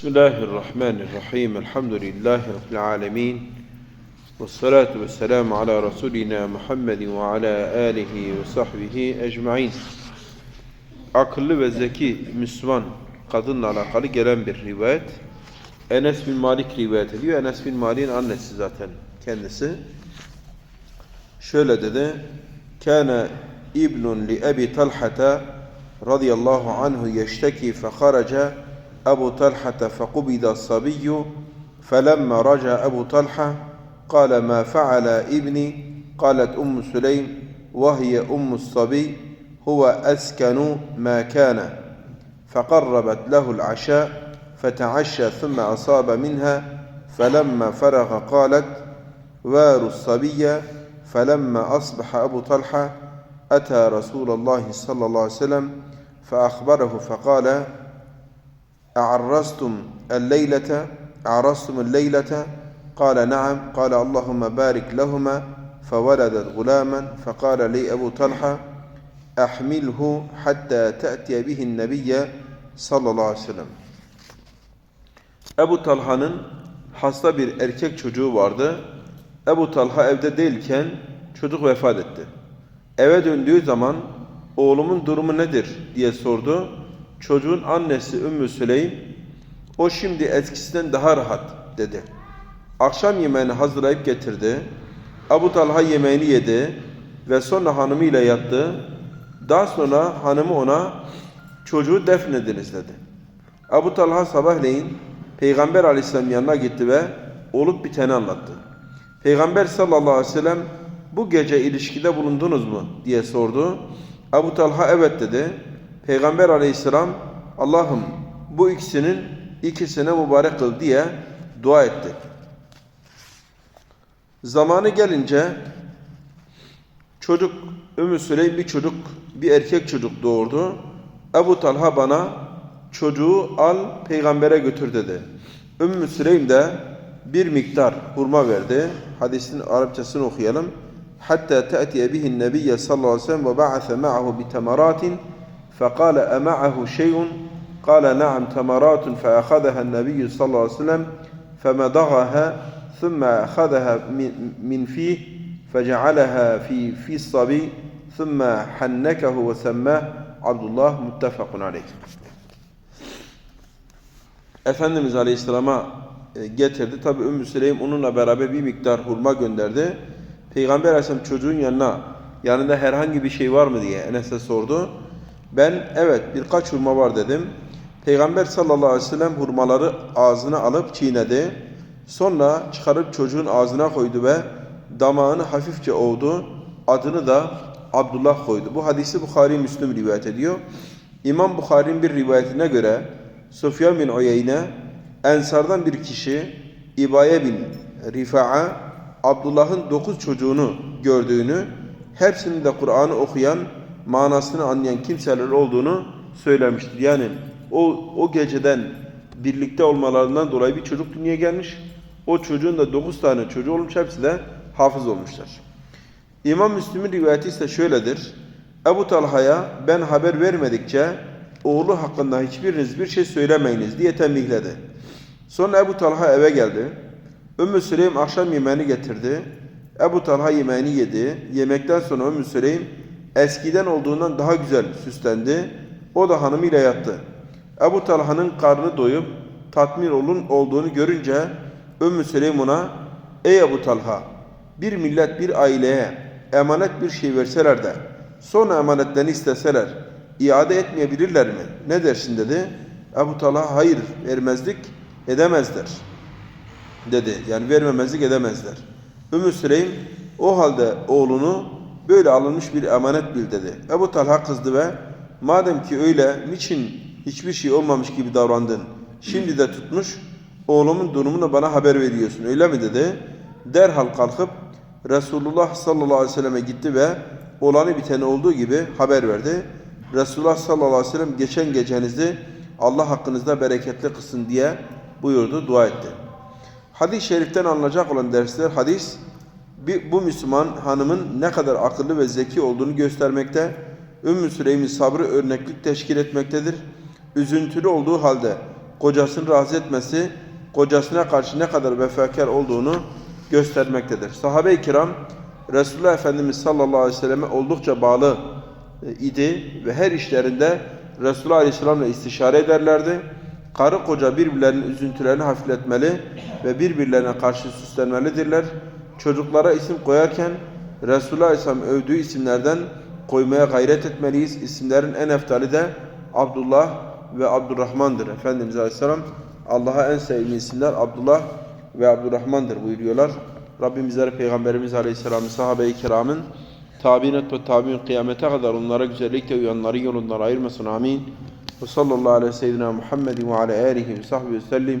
Bismillahirrahmanirrahim. Elhamdülillahi Rabbil alemin. Ve salatu ve selamu ala Resulina Muhammedin ve ala alihi ve sahbihi ecmain. Akıllı ve zeki Müslüman kadınla alakalı gelen bir rivayet. Enes bin Malik rivayet ediyor. Enes bin Malik'in annesi zaten kendisi. Şöyle dedi. Kâne ibnun li Ebi Talhata radıyallahu anhu yeşteki fekaraca Ebu Talhata fekubida sabiyyu فلما رجع أبو طلحة قال ما فعل ابني؟ قالت أم سليم وهي أم الصبي هو أسكن ما كان. فقربت له العشاء فتعشى ثم أصاب منها فلما فرغ قالت وار الصبي. فلما أصبح أبو طلحة أتى رسول الله صلى الله عليه وسلم فأخبره فقال أعرستم الليلة أعرستم الليلة قال نعم قال اللهم بارك لهما فولدت غلاما فقال لي أبو طلحة أحمله حتى تأتي به النبي صلى الله عليه وسلم Ebu Talha'nın hasta bir erkek çocuğu vardı. Ebu Talha evde değilken çocuk vefat etti. Eve döndüğü zaman oğlumun durumu nedir diye sordu. Çocuğun annesi Ümmü Süleym o şimdi eskisinden daha rahat dedi. Akşam yemeğini hazırlayıp getirdi. Ebu Talha yemeğini yedi ve sonra hanımıyla yattı. Daha sonra hanımı ona çocuğu defnediniz dedi. Ebu Talha sabahleyin Peygamber aleyhisselam yanına gitti ve olup biteni anlattı. Peygamber sallallahu aleyhi ve sellem bu gece ilişkide bulundunuz mu diye sordu. Ebu Talha evet dedi. Peygamber aleyhisselam Allah'ım bu ikisinin ikisine mübarek kıl diye dua etti. Zamanı gelince çocuk Ümmü Süleym bir çocuk bir erkek çocuk doğurdu. Ebu Talha bana çocuğu al peygambere götür dedi. Ümmü Süleym de bir miktar hurma verdi. Hadisin Arapçasını okuyalım. Hatta te'tiye bihin nebiyye sallallahu aleyhi ve sellem ve ba'ase ma'ahu bi temaratin فقال أمعه شيء قال نعم تمرات فأخذها النبي صلى الله عليه وسلم فمضغها ثم أخذها من فيه فجعلها في في الصبي ثم حنكه وسماه عبد الله متفق عليه Efendimiz Aleyhisselam'a getirdi. Tabi Ümmü Süleym onunla beraber bir miktar hurma gönderdi. Peygamber Aleyhisselam çocuğun yanına yanında herhangi bir şey var mı diye Enes'e sordu. Ben evet birkaç hurma var dedim. Peygamber sallallahu aleyhi ve sellem hurmaları ağzına alıp çiğnedi. Sonra çıkarıp çocuğun ağzına koydu ve damağını hafifçe ovdu. Adını da Abdullah koydu. Bu hadisi Bukhari Müslüm rivayet ediyor. İmam Bukhari'nin bir rivayetine göre Sufyan bin Uyeyne Ensardan bir kişi İbaye bin Rifa'a Abdullah'ın dokuz çocuğunu gördüğünü, hepsinin de Kur'an'ı okuyan, manasını anlayan kimseler olduğunu söylemiştir. Yani o, o geceden birlikte olmalarından dolayı bir çocuk dünyaya gelmiş. O çocuğun da dokuz tane çocuğu olmuş, hepsi de hafız olmuşlar. İmam Müslim'in rivayeti ise şöyledir. Ebu Talha'ya ben haber vermedikçe oğlu hakkında hiçbiriniz bir şey söylemeyiniz diye tembihledi. Sonra Ebu Talha eve geldi. Ümmü Süleym akşam yemeğini getirdi. Ebu Talha yemeğini yedi. Yemekten sonra Ümmü Süleym eskiden olduğundan daha güzel süslendi. O da hanımıyla yattı. Ebu Talha'nın karnı doyup tatmin olun olduğunu görünce Ümmü Süleym ona Ey Ebu Talha bir millet bir aileye emanet bir şey verseler de sonra emanetlerini isteseler iade etmeyebilirler mi? Ne dersin dedi. Ebu Talha hayır vermezlik edemezler dedi. Yani vermemezlik edemezler. Ümmü Süleym o halde oğlunu böyle alınmış bir emanet bil dedi. Ebu Talha kızdı ve madem ki öyle niçin hiçbir şey olmamış gibi davrandın? Şimdi de tutmuş oğlumun durumunu bana haber veriyorsun öyle mi dedi. Derhal kalkıp Resulullah sallallahu aleyhi ve selleme gitti ve olanı biteni olduğu gibi haber verdi. Resulullah sallallahu aleyhi ve sellem geçen gecenizi Allah hakkınızda bereketli kılsın diye buyurdu, dua etti. Hadis-i şeriften alınacak olan dersler hadis bu Müslüman hanımın ne kadar akıllı ve zeki olduğunu göstermekte, Ümmü Süleym'in sabrı örneklik teşkil etmektedir. Üzüntülü olduğu halde kocasını razı etmesi, kocasına karşı ne kadar vefakar olduğunu göstermektedir. Sahabe-i kiram Resulullah Efendimiz sallallahu aleyhi ve selleme oldukça bağlı e, idi ve her işlerinde Resulullah Aleyhisselam'la istişare ederlerdi. Karı koca birbirlerinin üzüntülerini hafifletmeli ve birbirlerine karşı süslenmelidirler. Çocuklara isim koyarken Resulullah Aleyhisselam övdüğü isimlerden koymaya gayret etmeliyiz. İsimlerin en eftali de Abdullah ve Abdurrahman'dır. Efendimiz Aleyhisselam Allah'a en sevdiği isimler Abdullah ve Abdurrahman'dır buyuruyorlar. Rabbim bizleri Peygamberimiz Aleyhisselam'ın sahabe-i kiramın tabi'in ve tabi'in kıyamete kadar onlara güzellikle uyanların yolundan ayırmasın. Amin. Ve sallallahu aleyhi ve seyyidina Muhammedin ve ala ve sahbihi.